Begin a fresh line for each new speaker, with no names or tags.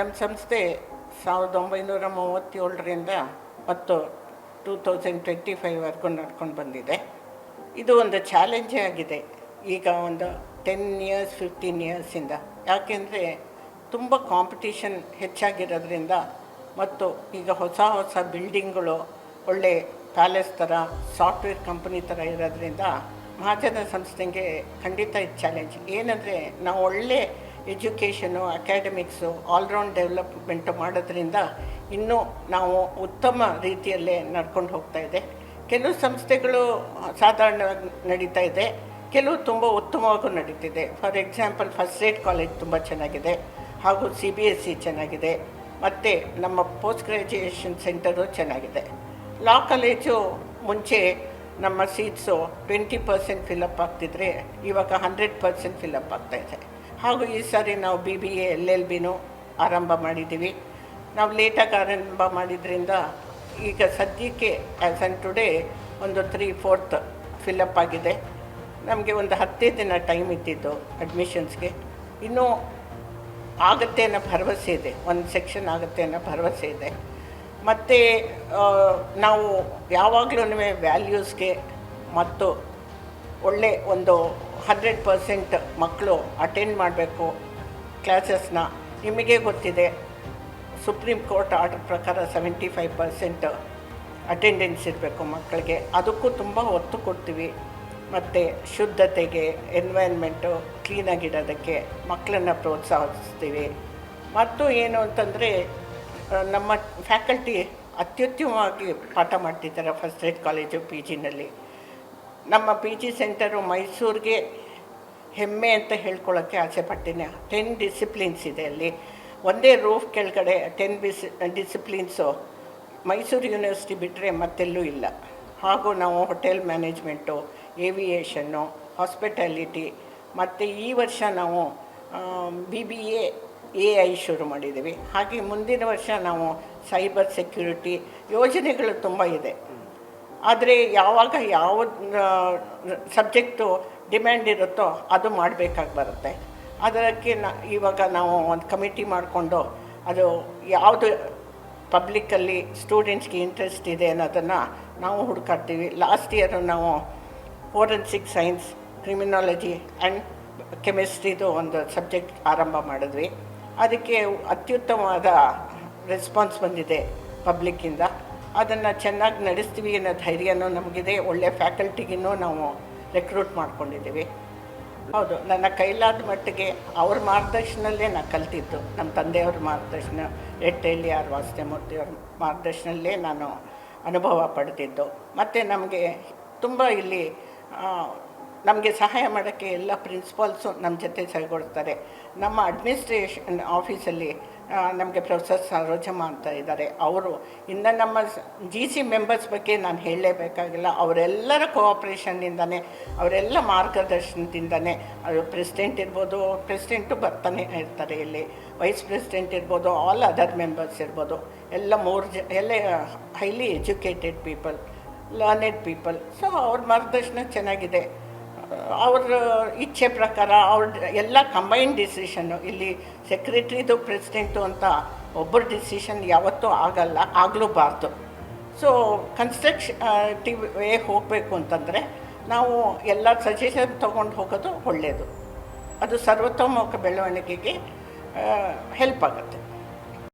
ನಮ್ಮ ಸಂಸ್ಥೆ ಸಾವಿರದ ಒಂಬೈನೂರ ಮೂವತ್ತೇಳರಿಂದ ಮತ್ತು ಟೂ ತೌಸಂಡ್ ಟ್ವೆಂಟಿ ಫೈವ್ವರೆಗೂ ನಡ್ಕೊಂಡು ಬಂದಿದೆ. ಇದು ಒಂದು ಚಾಲೆಂಜೇ ಆಗಿದೆ. ಈಗ ಒಂದು ಟೆನ್ ಇಯರ್ಸ್, ಫಿಫ್ಟೀನ್ ಇಯರ್ಸಿಂದ ಯಾಕೆಂದರೆ ತುಂಬ ಕಾಂಪಿಟೇಷನ್ ಹೆಚ್ಚಾಗಿರೋದ್ರಿಂದ ಮತ್ತು ಈಗ ಹೊಸ ಹೊಸ ಬಿಲ್ಡಿಂಗ್ಗಳು, ಒಳ್ಳೆ ಪ್ಯಾಲೇಸ್ ಥರ, ಸಾಫ್ಟ್ವೇರ್ ಕಂಪನಿ ಥರ ಇರೋದ್ರಿಂದ ಮಹಾಜನ ಸಂಸ್ಥೆಗೆ ಖಂಡಿತ ಇದು ಚಾಲೆಂಜ್. ಏನಂದರೆ ನಾವು ಒಳ್ಳೆ ಎಜುಕೇಷನು ಅಕಾಡೆಮಿಕ್ಸು ಆಲ್ರೌಂಡ್ ಡೆವಲಪ್ಮೆಂಟು ಮಾಡೋದ್ರಿಂದ ಇನ್ನೂ ನಾವು ಉತ್ತಮ ರೀತಿಯಲ್ಲೇ ನಡ್ಕೊಂಡು ಹೋಗ್ತಾ ಇದೆ. ಕೆಲವು ಸಂಸ್ಥೆಗಳು ಸಾಧಾರಣವಾಗಿ ನಡೀತಾ ಇದೆ. ಕೆಲವು ತುಂಬ ಉತ್ತಮವಾಗೂ ನಡೀತಿದೆ. For example first aid college ತುಂಬ ಚೆನ್ನಾಗಿದೆ. ಹಾಗೂ ಸಿ ಬಿ ಎಸ್ ಸಿ ಚೆನ್ನಾಗಿದೆ. ಮತ್ತು ನಮ್ಮ ಪೋಸ್ಟ್ ಗ್ರ್ಯಾಜುಯೇಷನ್ ಸೆಂಟರು ಚೆನ್ನಾಗಿದೆ. ಲಾ ಕಾಲೇಜು ಮುಂಚೆ ನಮ್ಮ ಸೀಟ್ಸು ಟ್ವೆಂಟಿ ಪರ್ಸೆಂಟ್ ಫಿಲಪ್ ಆಗ್ತಿದ್ರೆ ಇವಾಗ ಹಂಡ್ರೆಡ್ ಪರ್ಸೆಂಟ್ ಫಿಲಪ್ ಆಗ್ತಾಯಿದೆ ಹಾಗೂ ಈ ಸಾರಿ ನಾವು B B A L L ಬಿನೂ ಆರಂಭ ಮಾಡಿದ್ದೀವಿ. ನಾವು ಲೇಟಾಗಿ ಆರಂಭ ಮಾಡಿದ್ರಿಂದ ಈಗ ಸದ್ಯಕ್ಕೆ ಆ್ಯಸ್ ಆ್ಯಂಡ್ ಟುಡೇ ಒಂದು ತ್ರೀ ಫೋರ್ತ್ ಫಿಲಪ್ ಆಗಿದೆ. ನಮಗೆ ಒಂದು ಹತ್ತೇ ದಿನ ಟೈಮ್ ಇದ್ದಿದ್ದು ಅಡ್ಮಿಷನ್ಸ್ಗೆ ಇನ್ನೂ ಆಗುತ್ತೆ ಅನ್ನೋ ಭರವಸೆ ಇದೆ. ಒಂದು ಸೆಕ್ಷನ್ ಆಗುತ್ತೆ ಅನ್ನೋ ಭರವಸೆ ಇದೆ. ಮತ್ತು ನಾವು ಯಾವಾಗಲೂ ವ್ಯಾಲ್ಯೂಸ್ಗೆ ಮತ್ತು ಒಳ್ಳೆ ಒಂದು ಹಂಡ್ರೆಡ್ ಪರ್ಸೆಂಟ್ ಮಕ್ಕಳು ಅಟೆಂಡ್ ಮಾಡಬೇಕು ಕ್ಲಾಸಸ್ನ ನಿಮಗೆ ಗೊತ್ತಿದೆ ಸುಪ್ರೀಂ ಕೋರ್ಟ್ ಆರ್ಡರ್ ಪ್ರಕಾರ ಸೆವೆಂಟಿ ಫೈವ್ ಪರ್ಸೆಂಟ್ ಅಟೆಂಡೆನ್ಸ್ ಇರಬೇಕು ಮಕ್ಕಳಿಗೆ. ಅದಕ್ಕೂ ತುಂಬ ಒತ್ತು ಕೊಡ್ತೀವಿ. ಮತ್ತು ಶುದ್ಧತೆಗೆ ಎನ್ವೈರ್ಮೆಂಟು ಕ್ಲೀನಾಗಿಡೋದಕ್ಕೆ ಮಕ್ಕಳನ್ನು ಪ್ರೋತ್ಸಾಹಿಸ್ತೀವಿ. ಮತ್ತು ಏನು ಅಂತಂದರೆ ನಮ್ಮ ಫ್ಯಾಕಲ್ಟಿ ಅತ್ಯುತ್ತಮವಾಗಿ ಪಾಠ ಮಾಡ್ತಿದ್ದಾರೆ ಫಸ್ಟ್ ಏಡ್ ಕಾಲೇಜು ಪಿ ಜಿನಲ್ಲಿ ನಮ್ಮ ಪಿ ಜಿ ಸೆಂಟರು ಮೈಸೂರಿಗೆ ಹೆಮ್ಮೆ ಅಂತ ಹೇಳ್ಕೊಳ್ಳೋಕ್ಕೆ ಆಸೆ ಪಡ್ತೀನಿ. ಟೆನ್ ಡಿಸಿಪ್ಲಿನ್ಸ್ ಇದೆ ಅಲ್ಲಿ. ಒಂದೇ ರೂಫ್ ಕೆಳಗಡೆ ಟೆನ್ ಬಿಸ್ ಡಿಸಿಪ್ಲಿನ್ಸು ಮೈಸೂರು ಯೂನಿವರ್ಸಿಟಿ ಬಿಟ್ಟರೆ ಮತ್ತೆಲ್ಲೂ ಇಲ್ಲ. ಹಾಗೂ ನಾವು ಹೋಟೆಲ್ ಮ್ಯಾನೇಜ್ಮೆಂಟು ಏವಿಯೇಷನ್ನು ಹಾಸ್ಪಿಟಾಲಿಟಿ ಮತ್ತು ಈ ವರ್ಷ ನಾವು B B A A I ಶುರು ಮಾಡಿದ್ದೀವಿ. ಹಾಗೆ ಮುಂದಿನ ವರ್ಷ ನಾವು ಸೈಬರ್ ಸೆಕ್ಯುರಿಟಿ ಯೋಜನೆಗಳು ತುಂಬ ಇದೆ. ಆದರೆ ಯಾವಾಗ ಯಾವ ಸಬ್ಜೆಕ್ಟು ಡಿಮ್ಯಾಂಡ್ ಇರುತ್ತೋ ಅದು ಮಾಡಬೇಕಾಗಿ ಬರುತ್ತೆ ಅದಕ್ಕೆ ನ, ಇವಾಗ ನಾವು ಒಂದು ಕಮಿಟಿ ಮಾಡಿಕೊಂಡು ಅದು ಯಾವುದು ಪಬ್ಲಿಕ್ಕಲ್ಲಿ ಸ್ಟೂಡೆಂಟ್ಸ್ಗೆ ಇಂಟ್ರೆಸ್ಟ್ ಇದೆ ಅನ್ನೋದನ್ನು ನಾವು ಹುಡುಕಾಡ್ತೀವಿ. ಲಾಸ್ಟ್ ಇಯರು ನಾವು ಫೋರೆನ್ಸಿಕ್ ಸೈನ್ಸ್ ಕ್ರಿಮಿನಾಲಜಿ ಆ್ಯಂಡ್ ಕೆಮಿಸ್ಟ್ರಿದು ಒಂದು ಸಬ್ಜೆಕ್ಟ್ ಆರಂಭ ಮಾಡಿದ್ವಿ. ಅದಕ್ಕೆ ಅತ್ಯುತ್ತಮವಾದ ರೆಸ್ಪಾನ್ಸ್ ಬಂದಿದೆ ಪಬ್ಲಿಕ್ಕಿಂದ ಅದನ್ನು ಚೆನ್ನಾಗಿ ನಡೆಸ್ತೀವಿ ಅನ್ನೋ ಧೈರ್ಯನೂ ನಮಗಿದೆ. ಒಳ್ಳೆ ಫ್ಯಾಕಲ್ಟಿಗಿನ್ನೂ ನಾವು ರೆಕ್ರೂಟ್ ಮಾಡ್ಕೊಂಡಿದ್ದೀವಿ. ಹೌದು, ನನ್ನ ಕೈಲಾದ ಮಟ್ಟಿಗೆ ಅವ್ರ ಮಾರ್ಗದರ್ಶನಲ್ಲೇ ನಾನು ಕಲ್ತಿದ್ದು. ನಮ್ಮ ತಂದೆಯವ್ರ ಮಾರ್ಗದರ್ಶನ ರೆಟ್ಟೆಳ್ಳಿ ಆರ್ ವಾಸ್ತಮೂರ್ತಿ ಅವ್ರ ಮಾರ್ಗದರ್ಶನಲ್ಲೇ ನಾನು ಅನುಭವ ಪಡೆದಿದ್ದು ಮತ್ತು ನಮಗೆ ತುಂಬ ಇಲ್ಲಿ ನಮಗೆ ಸಹಾಯ ಮಾಡೋಕ್ಕೆ ಎಲ್ಲ ಪ್ರಿನ್ಸಿಪಾಲ್ಸು ನಮ್ಮ ಜೊತೆ ಸಹಗೊಳ್ತಾರೆ ನಮ್ಮ ಅಡ್ಮಿನಿಸ್ಟ್ರೇಷನ್ ಆಫೀಸಲ್ಲಿ ನಮಗೆ ಪ್ರೊಫೆಸರ್ ಸರೋಜಮ್ಮ ಅಂತ ಇದ್ದಾರೆ. ಅವರು ಇನ್ನು ನಮ್ಮ ಜಿ ಸಿ ಮೆಂಬರ್ಸ್ ಬಗ್ಗೆ ನಾನು ಹೇಳಲೇಬೇಕಾಗಿಲ್ಲ. ಅವರೆಲ್ಲರ ಕೋಆಪ್ರೇಷನ್ನಿಂದನೇ ಅವರೆಲ್ಲ ಮಾರ್ಗದರ್ಶನದಿಂದನೇ, ಅವರು ಪ್ರೆಸಿಡೆಂಟ್ ಇರ್ಬೋದು ಪ್ರೆಸಿಡೆಂಟು ಬರ್ತಾನೆ ಇರ್ತಾರೆ ಇಲ್ಲಿ. ವೈಸ್ ಪ್ರೆಸಿಡೆಂಟ್ ಇರ್ಬೋದು ಆಲ್ ಅದರ್ ಮೆಂಬರ್ಸ್ ಇರ್ಬೋದು. ಎಲ್ಲ ಮೂರು ಜ, ಎಲ್ಲ highly educated people learned people so ಅವ್ರ ಮಾರ್ಗದರ್ಶನ ಚೆನ್ನಾಗಿದೆ. ಅವ್ರ ಇಚ್ಛೆ ಪ್ರಕಾರ ಅವ್ರ ಎಲ್ಲ ಕಂಬೈನ್ ಡಿಸಿಷನ್ನು ಇಲ್ಲಿ ಸೆಕ್ರೆಟ್ರಿದು ಪ್ರೆಸಿಡೆಂಟು ಅಂತ ಒಬ್ಬರು ಡಿಸಿಷನ್ ಯಾವತ್ತೂ ಆಗಲ್ಲ ಆಗಲೂಬಾರ್ದು ಸೊ ಕನ್ಸ್ಟ್ರಕ್ಷಟಿವ್ ವೇ ಹೋಗಬೇಕು ಅಂತಂದರೆ ನಾವು ಎಲ್ಲ ಸಜೆಷನ್ ತೊಗೊಂಡು ಹೋಗೋದು ಒಳ್ಳೆಯದು ಅದು ಸರ್ವತೋಮುಖ ಬೆಳವಣಿಗೆಗೆ ಹೆಲ್ಪ್ ಆಗುತ್ತೆ.